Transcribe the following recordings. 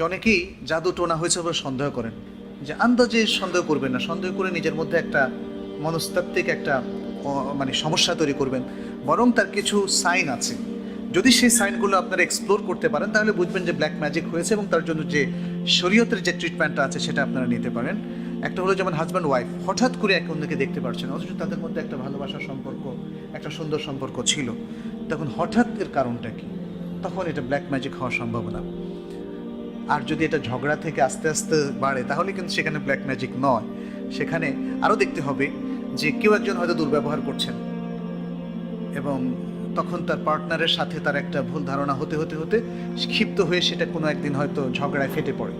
যে অনেকেই জাদু টোনা হয়েছে বলে সন্দেহ করেন? যে আন্দাজে সন্দেহ করবেন না, সন্দেহ করে নিজের মধ্যে একটা মনস্তাত্ত্বিক একটা মানে সমস্যা তৈরি করবেন। বরং তার কিছু সাইন আছে। যদি সেই সাইনগুলো আপনারা এক্সপ্লোর করতে পারেন, তাহলে বুঝবেন যে ব্ল্যাক ম্যাজিক হয়েছে এবং তার জন্য যে শরীয়তের যে ট্রিটমেন্টটা আছে, সেটা আপনারা নিতে পারেন। একটা হলো যেমন হাজব্যান্ড ওয়াইফ হঠাৎ করে একে অন্যকে দেখতে পারছেন অথচ তাদের মধ্যে একটা ভালোবাসার সম্পর্ক, একটা সুন্দর সম্পর্ক ছিল। তখন হঠাৎ এর কারণটা কি? তখন এটা ব্ল্যাক ম্যাজিক হওয়ার সম্ভাবনা। আর যদি এটা ঝগড়া থেকে আস্তে আস্তে বাড়ে, তাহলে কিন্তু সেখানে ব্ল্যাক ম্যাজিক নয়। সেখানে আরও দেখতে হবে যে কেউ একজন হয়তো দুর্ব্যবহার করছেন এবং তখন তার পার্টনারের সাথে তার একটা ভুল ধারণা হতে হতে হতে ক্ষিপ্ত হয়ে সেটা কোনো একদিন হয়তো ঝগড়ায় ফেটে পড়ে।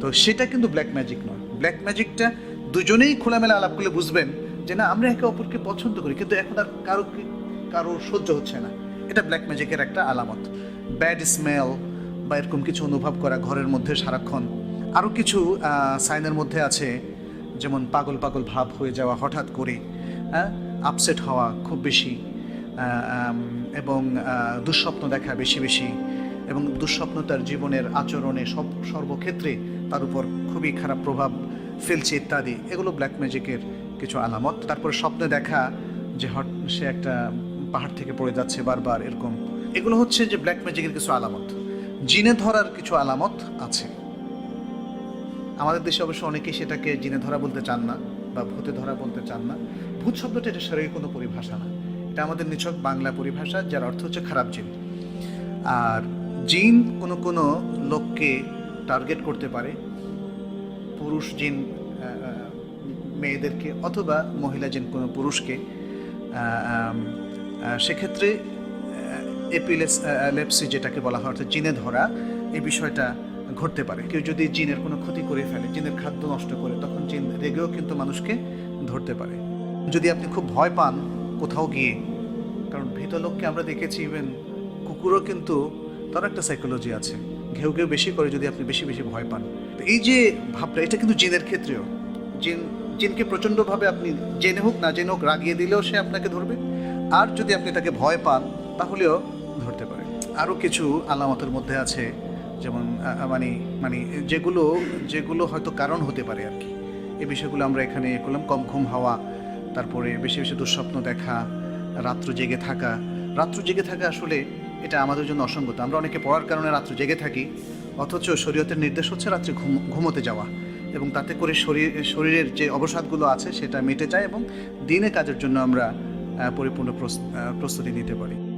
তো সেটা কিন্তু ব্ল্যাক ম্যাজিক নয়। ব্ল্যাক ম্যাজিকটা দুজনেই খোলামেলা আলাপ করলে বুঝবেন যে না, আমরা একে অপরকে পছন্দ করি, কিন্তু এখন আর কারও কি- কারও সহ্য হচ্ছে না। এটা ব্ল্যাক ম্যাজিকের একটা আলামত। ব্যাড স্মেল বা এরকম কিছু অনুভব করা ঘরের মধ্যে সারাক্ষণ। আরও কিছু সাইনের মধ্যে আছে, যেমন পাগল পাগল ভাব হয়ে যাওয়া হঠাৎ করে আপসেট হওয়া খুব বেশি এবং দুঃস্বপ্ন দেখা বেশি বেশি, এবং দুঃস্বপ্ন তার জীবনের আচরণে সব, সর্বক্ষেত্রে তার উপর খুবই খারাপ প্রভাব ফেলছে ইত্যাদি। এগুলো ব্ল্যাক ম্যাজিকের কিছু আলামত। তারপর স্বপ্নে দেখা যে হট, সে একটা পাহাড় থেকে পড়ে যাচ্ছে বারবার, এরকম। এগুলো হচ্ছে যে ব্ল্যাক ম্যাজিকের কিছু আলামত। জিনে ধরার কিছু আলামত আছে। আমাদের দেশে অবশ্য অনেকেই সেটাকে জিনে ধরা বলতে চান না বা ভূতে ধরা বলতে চান না। ভূত শব্দটা এটা শারীরিক কোনো পরিভাষা না। এটা আমাদের নিছক বাংলা পরিভাষা যার অর্থ হচ্ছে খারাপ জিন। আর জিন কোনো কোনো লোককে টার্গেট করতে পারে। পুরুষ জিন মেয়েদেরকে অথবা মহিলা জিন কোনো পুরুষকে। সেক্ষেত্রে এপিলেস লেপসি যেটাকে বলা হয়, অর্থাৎ জিনে ধরা, এই বিষয়টা ঘটতে পারে। কেউ যদি জিনের কোনো ক্ষতি করে ফেলে, জিনের খাদ্য নষ্ট করে, তখন জিন রেগেও কিন্তু মানুষকে ধরতে পারে। যদি আপনি খুব ভয় পান কোথাও গিয়ে, কারণ ভীত লোককে আমরা দেখেছি, ইভেন কুকুরও কিন্তু, তার একটা সাইকোলজি আছে। ঘেউ ঘেউ বেশি করে যদি আপনি বেশি বেশি ভয় পান। তো এই যে ভাবটা, এটা কিন্তু জিনের ক্ষেত্রেও। জিন, জিনকে প্রচণ্ডভাবে আপনি জেনে হোক, না জেনে হোক, রাগিয়ে দিলেও সে আপনাকে ধরবে। আর যদি আপনি তাকে ভয় পান, তাহলেও ধরতে পারে। আরও কিছু আলামতের মধ্যে আছে, যেমন মানে মানে যেগুলো যেগুলো হয়তো কারণ হতে পারে আর কি। এই বিষয়গুলো আমরা এখানে ইয়ে করলাম, কম ঘুম হওয়া, তারপরে বেশি বেশি দুঃস্বপ্ন দেখা, রাত্র জেগে থাকা। রাত্র জেগে থাকা আসলে এটা আমাদের জন্য অসঙ্গত। আমরা অনেকে পড়ার কারণে রাত্র জেগে থাকি, অথচ শরীয়তের নির্দেশ হচ্ছে রাত্রে ঘুম, ঘুমোতে যাওয়া। এবং তাতে করে শরীর শরীরের যে অবসাদগুলো আছে সেটা মিটে যায় এবং দিনে কাজের জন্য আমরা পরিপূর্ণ প্রস- প্রস্তুতি নিতে পারি।